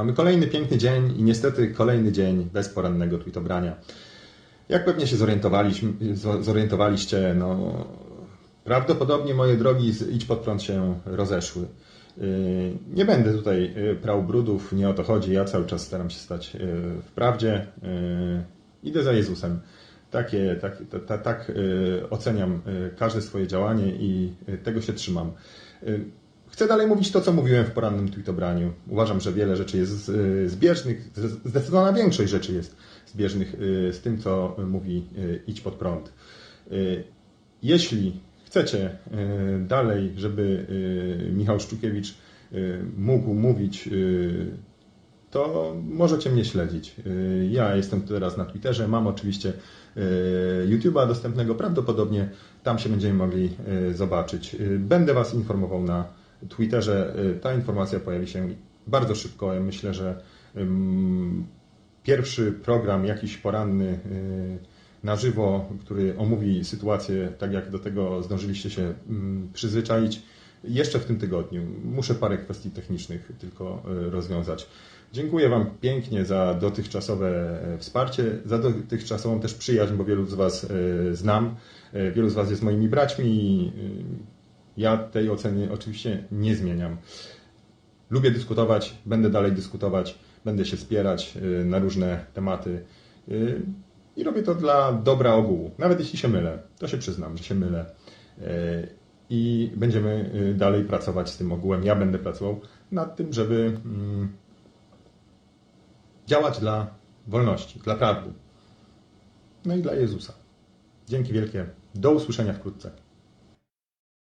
Mamy kolejny piękny dzień i niestety kolejny dzień bez porannego tweetobrania. Jak pewnie się zorientowaliście, no, prawdopodobnie moje drogi z Idź Pod Prąd się rozeszły. Yy, Nie będę tutaj yy, prał brudów, nie o to chodzi. Ja cały czas staram się stać yy, w prawdzie. Idę za Jezusem. Takie, tak, ta, ta, tak oceniam każde swoje działanie i tego się trzymam. Chcę dalej mówić to, co mówiłem w porannym tweetobraniu. Uważam, że wiele rzeczy jest yy, zbieżnych, zdecydowana większość rzeczy jest zbieżnych yy, z tym, co mówi yy, Idź Pod Prąd. Jeśli chcecie dalej, żeby Michał Szczukiewicz mógł mówić to możecie mnie śledzić. Ja jestem teraz na Twitterze, mam oczywiście YouTube'a dostępnego, prawdopodobnie tam się będziemy mogli zobaczyć. Będę Was informował na Twitterze. Yy, Ta informacja pojawi się bardzo szybko. Ja myślę, że pierwszy program jakiś poranny yy, na żywo, który omówi sytuację tak, jak do tego zdążyliście się przyzwyczaić, jeszcze w tym tygodniu. Muszę parę kwestii technicznych tylko y, rozwiązać. Dziękuję Wam pięknie za dotychczasowe e, wsparcie, za dotychczasową też przyjaźń, bo wielu z Was e, znam, e, wielu z Was jest moimi braćmi y, ja tej oceny oczywiście nie zmieniam. Lubię dyskutować, będę dalej dyskutować, będę się spierać y, na różne tematy y, i robię to dla dobra ogółu. Nawet jeśli się mylę, to się przyznam, że się mylę. E, I będziemy y, dalej pracować z tym ogółem. Ja będę pracował nad tym, żeby mm, działać dla wolności, dla prawdy. No i dla Jezusa. Dzięki wielkie. Do usłyszenia wkrótce.